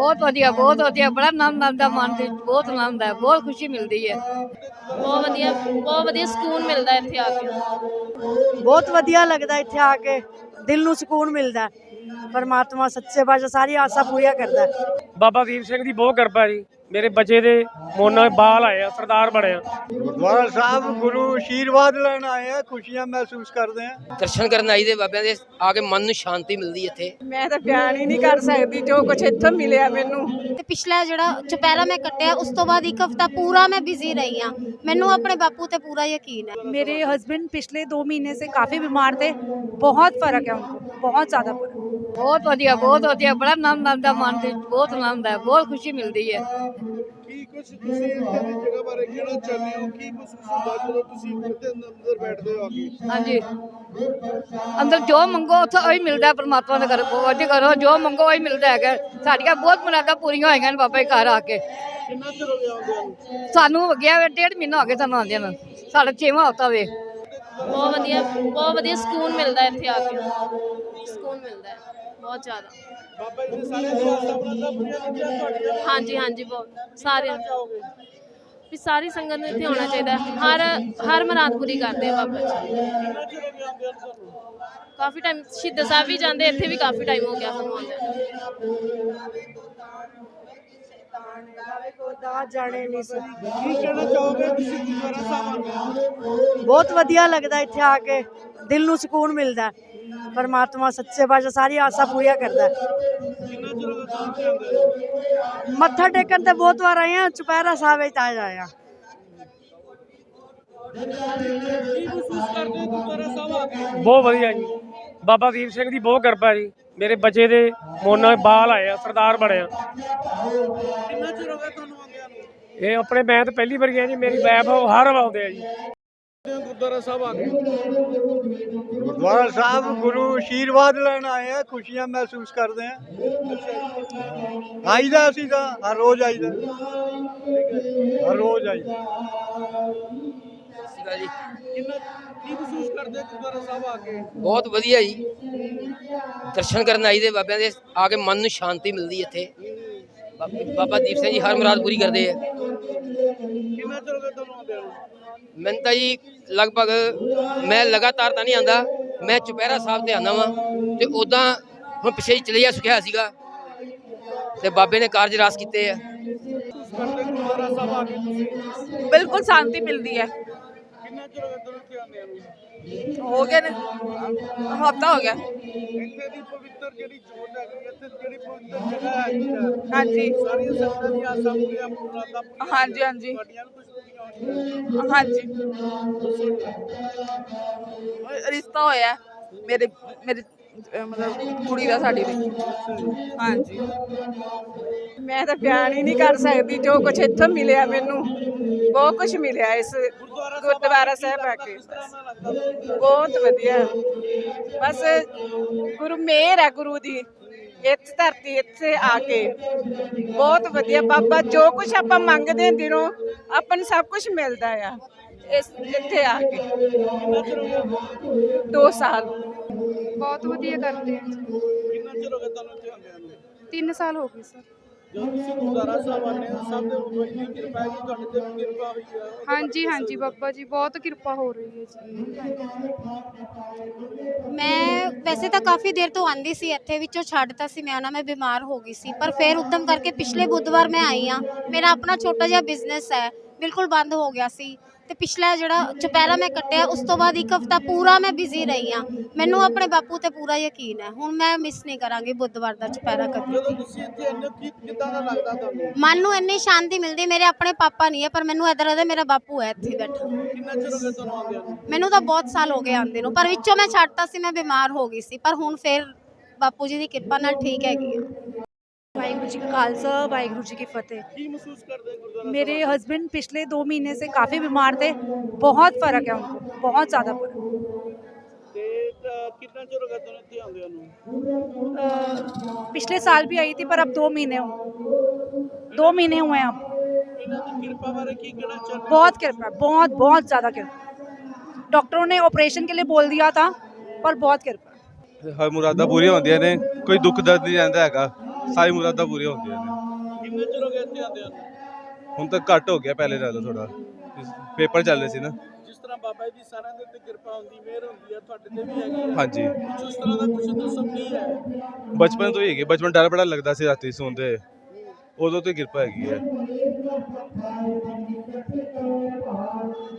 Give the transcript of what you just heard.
ਬਹੁਤ ਵਧੀਆ ਬਹੁਤ ਵਧੀਆ ਬੜਾ ਆਨੰਦ ਆਉਂਦਾ ਮਨ ਦੇ ਵਿੱਚ, ਬਹੁਤ ਆਨੰਦ ਹੈ ਬਹੁਤ ਖੁਸ਼ੀ ਮਿਲਦੀ ਹੈ ਬਹੁਤ ਵਧੀਆ ਬਹੁਤ ਵਧੀਆ ਸਕੂਨ ਮਿਲਦਾ ਇੱਥੇ ਆ ਕੇ ਬਹੁਤ ਵਧੀਆ ਲੱਗਦਾ ਇੱਥੇ ਆ ਕੇ ਦਿਲ ਨੂੰ ਸਕੂਨ ਮਿਲਦਾ। ਪਰਮਾਤਮਾ ਸੱਚੇ ਪਾਤਸ਼ਾਹ ਸਾਰੀ ਆਸਾਂ ਪੂਰੀਆਂ ਕਰਦਾ ਹੈ। ਬਾਬਾ ਦੀਪ ਸਿੰਘ ਦੀ ਬਹੁਤ ਕਿਰਪਾ ਜੀ ਮੇਰੇ ਬੱਚੇ ਦੇ ਮੋਨਾ ਬਾਲ ਆਏ ਆ ਸਰਦਾਰ ਬਣਿਆ ਗੁਰਦੁਆਰਾ ਸਾਹਿਬ ਗੁਰੂ ਅਸ਼ੀਰਵਾਦ ਲੈਣ ਆਏ ਆ ਖੁਸ਼ੀਆਂ ਮਹਿਸੂਸ ਕਰਦੇ ਆ। ਦਰਸ਼ਨ ਕਰਨ ਆਈ ਦੇ ਬਾਬਿਆਂ ਦੇ ਆ ਕੇ ਮਨ ਨੂੰ ਸ਼ਾਂਤੀ ਮਿਲਦੀ ਇੱਥੇ। ਮੈਂ ਤਾਂ ਬਿਆਨ ਹੀ ਨਹੀਂ ਕਰ ਸਕਦੀ ਜੋ ਕੁਝ ਇੱਥੋਂ ਮਿਲਿਆ ਮੈਨੂੰ। ਤੇ ਪਿਛਲਾ ਜਿਹੜਾ ਚੁਪਹਿਰਾ ਮੈਂ ਕੱਟਿਆ ਉਸ ਤੋਂ ਬਾਅਦ ਇੱਕ ਹਫਤਾ ਪੂਰਾ ਮੈਂ ਬਿਜ਼ੀ ਰਹੀ ਆ ਮੈਨੂੰ ਆਪਣੇ ਬਾਪੂ ਤੇ ਪੂਰਾ ਯਕੀਨ ਹੈ। ਮੇਰੇ ਹਸਬੰਡ ਪਿਛਲੇ 2 ਮਹੀਨੇ ਸੇ ਕਾਫੀ ਬਿਮਾਰ ਤੇ ਬਹੁਤ ਫ਼ਰਕ ਹੈ ਉਨਕੋ ਬਹੁਤ ਜ਼ਿਆਦਾ ਬਹੁਤ ਵਧੀਆ ਬਹੁਤ ਵਧੀਆ। ਬੜਾ ਨਾਮ ਨਾਮ ਦਾ ਮਨ ਤੇ ਬਹੁਤ ਆਨੰਦ ਹੈ ਬਹੁਤ ਖੁਸ਼ੀ ਮਿਲਦੀ ਹੈ। ਅੰਦਰ ਜੋ ਮੰਗੋ ਉੱਥੇ ਉਹੀ ਮਿਲਦਾ ਪਰਮਾਤਮਾ ਦੇ ਘਰ। ਉਹਦੇ ਘਰੋਂ ਜੋ ਮੰਗੋ ਉਹੀ ਮਿਲਦਾ ਹੈਗਾ। ਸਾਡੀਆਂ ਬਹੁਤ ਮੁਰਾਦਾਂ ਪੂਰੀਆਂ ਹੋਈਆਂ ਨੇ ਬਾਬਾ ਜੀ ਘਰ ਆ ਕੇ। ਸਾਨੂੰ ਹੋ ਗਿਆ ਡੇਢ ਮਹੀਨਾ ਹੋ ਗਿਆ ਸਾਨੂੰ ਆਉਂਦਿਆਂ ਨੂੰ। ਸਾਡਾ ਛੇਵਾਂ ਹਫ਼ਤਾ ਵੇ। ਬਹੁਤ ਵਧੀਆ ਬਹੁਤ ਵਧੀਆ ਸਕੂਨ ਮਿਲਦਾ ਇੱਥੇ ਆ ਕੇ। ਸਕੂਨ ਮਿਲਦਾ ਹੈ ਬਹੁਤ ਜ਼ਿਆਦਾ। ਬਾਬਾ ਜੀ ਦੇ ਸਾਰੇ ਸਿਆਸਤਾਂ ਬਣਾ ਪੂਰੀਆਂ ਕੀਤੀਆਂ ਤੁਹਾਡੀਆਂ ਹਾਂਜੀ ਹਾਂਜੀ ਬਹੁਤ। ਸਾਰੇ ਵੀ ਸਾਰੀ ਸੰਗਤ ਨੂੰ ਇੱਥੇ ਆਉਣਾ ਚਾਹੀਦਾ ਹੈ। ਹਰ ਹਰ ਮੁਰਾਦ ਪੂਰੀ ਕਰਦੇ ਆ ਬਾਬਾ ਜੀ। ਕਿੰਨਾ ਚਿਰ ਹੋ ਗਿਆ ਆਉਂਦਿਆਂ ਨੂੰ ਤੁਹਾਨੂੰ ਕਾਫੀ ਟਾਈਮ ਸ਼ਹੀਦਾਂ ਸਾਹਿਬ ਵੀ ਜਾਂਦੇ ਇੱਥੇ ਵੀ ਕਾਫੀ ਟਾਈਮ ਹੋ ਗਿਆ ਸਾਨੂੰ ਆਉਂਦੇ ਜਾਣੇ ਨਹੀਂ ਸੀ ਕੀ ਕਹਿਣਾ ਚਾਹੋਗੇ ਤੁਸੀਂ ਗੁਰਦੁਆਰਾ ਸਾਹਿਬ ਆਉਂਦੇ ਹੋ ਬਹੁਤ ਵਧੀਆ ਲੱਗਦਾ ਇੱਥੇ ਆ ਕੇ। ਦਿਲ ਨੂੰ ਸਕੂਨ ਮਿਲਦਾ ਪਰਮਾਤਮਾ, ਸੱਚੇ ਪਾਤਸ਼ਾਹ ਸਾਰੀ ਆਸਾਂ ਪੂਰੀਆਂ ਕਰਦਾ ਮੱਥਾ ਟੇਕਣ ਤੇ ਬਹੁਤ ਵਾਰ ਆਏ ਆ ਚੁਪਹਿਰਾ ਸਾਹਿਬ ਵਿੱਚ ਆ ਜਾਏ ਬਹੁਤ ਵਧੀਆ ਜੀ। ਬਾਬਾ ਦੀਪ ਸਿੰਘ ਦੀ ਬਹੁਤ ਕਿਰਪਾ ਜੀ। ਮੇਰੇ ਬੱਚੇ ਦੇ ਮੋਨਾ ਬਾਲ ਆਏ ਆ ਸਰਦਾਰ ਬਣਿਆ ਕਿੰਨਾ ਚਿਰ ਹੋ ਗਿਆ ਤੁਹਾਨੂੰ ਆਉਂਦਿਆਂ ਨੂੰ? ਇਹ ਆਪਣੇ ਮੈਂ ਤਾਂ ਪਹਿਲੀ ਵਾਰੀ ਆ ਜੀ ਮੇਰੀ ਵਾਈਫ ਹਰ ਵਾਰ ਆਉਂਦੇ ਆ ਜੀ। ਗੁਰਦੁਆਰਾ ਸਾਹਿਬ ਆ ਗੁਰਦੁਆਰਾ ਸਾਹਿਬ ਗੁਰੂ ਆਸ਼ੀਰਵਾਦ ਲੈਣ ਆਏ ਆ ਖੁਸ਼ੀਆਂ ਮਹਿਸੂਸ ਕਰਦੇ ਆ। ਆਈਦਾ ਅਸੀਂ ਤਾਂ ਹਰ ਰੋਜ਼ ਆਈਦਾ। ਹਰ ਰੋਜ਼ ਆਈਦਾ। ਕੀਤਾ ਜੀ। ਬਹੁਤ ਵਧੀਆ ਜੀ। ਦਰਸ਼ਨ ਕਰਨ ਆਈ ਦੇ ਬਾਬਿਆਂ ਦੇ। ਆ ਕੇ ਮਨ ਨੂੰ ਸ਼ਾਂਤੀ ਮਿਲਦੀ ਇੱਥੇ। ਬਾਬਾ- ਦੀਪ ਸਿੰਘ ਜੀ ਹਰ ਮੁਰਾਦ ਪੂਰੀ ਕਰਦੇ ਆ ਕਿੰਨਾ ਮੈਂ ਤਾਂ ਜੀ ਲਗਭਗ ਮੈਂ ਲਗਾਤਾਰ ਤਾਂ ਨਹੀਂ ਆਂਦਾ ਮੈਂ ਚੁਪਹਿਰਾ ਸਾਹਿਬ ਤੇ ਆਂਦਾ ਵਾਂ ਤੇ ਉਦਾਂ ਹੁਣ ਪਿਛੇ ਹੀ ਚਲਿਆ ਸੁਖਿਆ ਸੀਗਾ। ਤੇ ਬਾਬੇ ਨੇ ਕਾਰਜ ਰਾਸ ਕੀਤੇ ਆ। ਬਿਲਕੁਲ ਸ਼ਾਂਤੀ ਮਿਲਦੀ ਹੈ। ਹੋ ਗਿਆ ਤੁਹਾਨੂੰ ਹਫਤਾ ਹੋ ਗਿਆ। ਹਾਂਜੀ। ਹਾਂਜੀ ਹਾਂਜੀ। ਰਿਸ਼ਤਾ ਹੋਇਆ ਮੇਰੇ ਮੇਰੇ ਮਤਲਬ ਕੁੜੀ ਦਾ ਸਾਡੀ ਦੇ। ਹਾਂਜੀ। ਮੈਂ ਤਾਂ ਬਿਆਨ ਹੀ ਨਹੀਂ ਕਰ ਸਕਦੀ ਜੋ ਕੁਝ ਇੱਥੋਂ ਮਿਲਿਆ ਮੈਨੂੰ। ਬਹੁਤ ਕੁਝ ਮਿਲਿਆ ਇਸ ਗੁਰਦੁਆਰਾ ਸਾਹਿਬ ਆ ਕੇ। ਬਹੁਤ ਵਧੀਆ। ਬਸ ਗੁਰੂ ਮਿਹਰ ਹੈ ਗੁਰੂ ਦੀ। ਇਸ ਧਰਤੀ ਇੱਥੇ ਆ ਕੇ ਬਹੁਤ ਵਧੀਆ। ਬਾਬਾ ਜੋ ਕੁਝ ਆਪਾਂ ਮੰਗਦੇ ਹਾਂ ਦਿਨੋਂ ਆਪਾਂ ਨੂੰ ਸਭ ਕੁਝ ਮਿਲਦਾ ਆ। ਇਸ ਇੱਥੇ ਆ ਕੇ। 2 ਸਾਲ। ਬਹੁਤ ਵਧੀਆ ਕਰਦੇ ਆ। ਕਿੰਨਾ ਚਿਰ ਹੋ ਗਿਆ ਤੁਹਾਨੂੰ ਇੱਥੇ ਆਉਂਦਿਆਂ ਨੂੰ? 3 ਸਾਲ ਹੋ ਗਏ ਸਰ। ਜਦੋਂ ਤੁਸੀਂ ਗੁਰਦੁਆਰਾ ਸਾਹਿਬ ਆਉਂਦੇ ਹੋ ਸਭ ਦੇ ਉੱਪਰ ਦੀ ਕਿਰਪਾ ਹੈ ਜੀ ਤੁਹਾਡੇ ਤੇ ਵੀ ਕਿਰਪਾ ਹੋਈ ਹੈ। ਹਾਂਜੀ ਹਾਂਜੀ ਬਾਬਾ ਜੀ ਬਹੁਤ ਕਿਰਪਾ ਹੋ ਰਹੀ ਹੈ ਜੀ। ਮੈਂ ਵੈਸੇ ਤਾਂ ਕਾਫੀ ਦੇਰ ਤੋਂ ਆਂਦੀ ਸੀ ਇੱਥੇ ਵਿੱਚੋਂ ਛੱਡਤਾ ਸੀ ਮੈਂ ਨਾ ਮੈਂ ਬਿਮਾਰ ਹੋ ਗਈ ਸੀ। ਪਰ ਫਿਰ ਉਦਮ ਕਰਕੇ ਪਿਛਲੇ ਬੁੱਧਵਾਰ ਮੈਂ ਆਈ ਆ ਮੇਰਾ ਆਪਣਾ ਛੋਟਾ ਜਿਹਾ ਬਿਜ਼ਨਸ ਹੈ ਬਿਲਕੁਲ ਬੰਦ ਹੋ ਗਿਆ ਸੀ। ਤੇ ਪਿਛਲਾ ਜਿਹੜਾ ਚੁਪਹਿਰਾ ਮੈਂ ਕੱਟਿਆ ਉਸ ਤੋਂ ਬਾਅਦ ਇੱਕ ਹਫਤਾ ਪੂਰਾ ਮੈਂ ਬਿਜ਼ੀ ਰਹੀ ਆ ਮੈਨੂੰ ਆਪਣੇ ਬਾਪੂ ਤੇ ਪੂਰਾ ਯਕੀਨ ਹੈ। ਹੁਣ ਮੈਂ ਮਿਸ ਨਹੀਂ ਕਰਾਂਗੀ ਬੁੱਧਵਾਰ ਦਾ ਚੁਪਹਿਰਾ ਕਦੇ ਜਦੋਂ ਤੁਸੀਂ ਇੱਥੇ ਆਉਂਦੇ ਹੋ ਕੀ ਕਿੱਦਾਂ ਦਾ ਲੱਗਦਾ ਤੁਹਾਨੂੰ? ਮਨ ਨੂੰ ਇੰਨੀ ਸ਼ਾਂਤੀ ਮਿਲਦੀ ਮੇਰੇ ਆਪਣੇ ਪਾਪਾ ਨਹੀਂ ਹੈ ਪਰ ਮੈਨੂੰ ਇਦਾਂ ਲੱਗਦਾ ਮੇਰਾ ਬਾਪੂ ਹੈ ਇੱਥੇ ਬੈਠਾ। ਕਿੰਨਾ ਚਿਰ ਹੋ ਗਿਆ ਤੁਹਾਨੂੰ ਆਉਂਦਿਆਂ ਨੂੰ? ਮੈਨੂੰ ਤਾਂ ਬਹੁਤ ਸਾਲ ਹੋ ਗਏ ਆਂਦੇ ਨੂੰ ਪਰ ਵਿੱਚੋਂ ਮੈਂ ਛੱਡਤਾ ਸੀ ਮੈਂ ਬਿਮਾਰ ਹੋ ਗਈ ਸੀ ਪਰ ਹੁਣ ਫਿਰ ਬਾਪੂ ਜੀ ਦੀ ਕਿਰਪਾ ਨਾਲ ਠੀਕ ਹੈਗੀ ਆ ਵਾਹਿਗੁਰੂ ਜੀ ਕਾ ਖਾਲਸਾ ਵਾਹਿਗੁਰੂ ਜੀ ਕੀ ਫਤਿਹ ਕੀ ਮਹਿਸੂਸ ਕਰਦੇ ਗੁਰਦੁਆਰਾ मेरे हस्बैंड पिछले दो महीने से काफ़ी बीमार थे बहुत फ़र्क है उनको बहुत ज़्यादा फ़र्क ਤੇ ਤਾਂ ਕਿੰਨਾ ਚਿਰ ਹੋ ਗਿਆ ਤੁਹਾਨੂੰ ਇੱਥੇ ਆਉਂਦਿਆਂ ਨੂੰ अ, पिछले साल भी आई थी पर अब दो महीने हो दो महीने हुए हैं अब ਇਹਨਾਂ ਦੀ ਕਿਰਪਾ ਬਾਰੇ ਕੀ ਕਹਿਣਾ ਚਾਹੁੰਦੇ ਹੋ? बहुत कृपा बहुत बहुत ज़्यादा कृपा डॉक्टरों ने ऑपरेशन के लिए बोल दिया था पर बहुत कृपा ਹਰ ਮੁਰਾਦਾਂ ਪੂਰੀਆਂ ਹੁੰਦੀਆਂ ਨੇ ਕੋਈ ਦੁੱਖ ਦਰਦ ਨਹੀਂ ਰਹਿੰਦਾ ਹੈਗਾ ਸਾਰੀ ਮੁਰਾਦਾਂ ਪੂਰੀਆਂ ਹੁੰਦੀਆਂ ਨੇ। ਕਿੰਨੇ ਚਿਰ ਹੋ ਗਿਆ ਇੱਥੇ ਆਉਂਦੇ ਹਨ ਹੁਣ ਤਾਂ ਘੱਟ ਹੋ ਗਿਆ ਪਹਿਲੇ ਨਾਲੋਂ ਥੋੜਾ ਪੇਪਰ ਚੱਲ ਰਹੇ ਸੀ ਨਾ। ਜਿਸ ਤਰ੍ਹਾਂ ਬਾਬਾ ਜੀ ਦੀ ਸਾਰਿਆਂ ਦੇ ਉੱਤੇ ਕਿਰਪਾ ਹੁੰਦੀ ਮਿਹਰ ਹੁੰਦੀ ਹੈ ਤੁਹਾਡੇ ਤੇ ਵੀ ਹੈਗੀ ਹਾਂਜੀ। ਕੁਛ ਉਸ ਤਰ੍ਹਾਂ ਦਾ ਕੁਝ ਦੱਸੋ ਕੀ ਹੈ। ਬਚਪਨ ਤੋਂ ਹੀ ਹੈਗੀ ਬਚਪਨ ਡਰ ਬੜਾ ਲੱਗਦਾ ਸੀ ਰਾਤੀ ਸੌਂਦੇ ਉਦੋਂ ਤੋਂ ਹੀ ਕਿਰਪਾ ਹੈਗੀ ਹੈ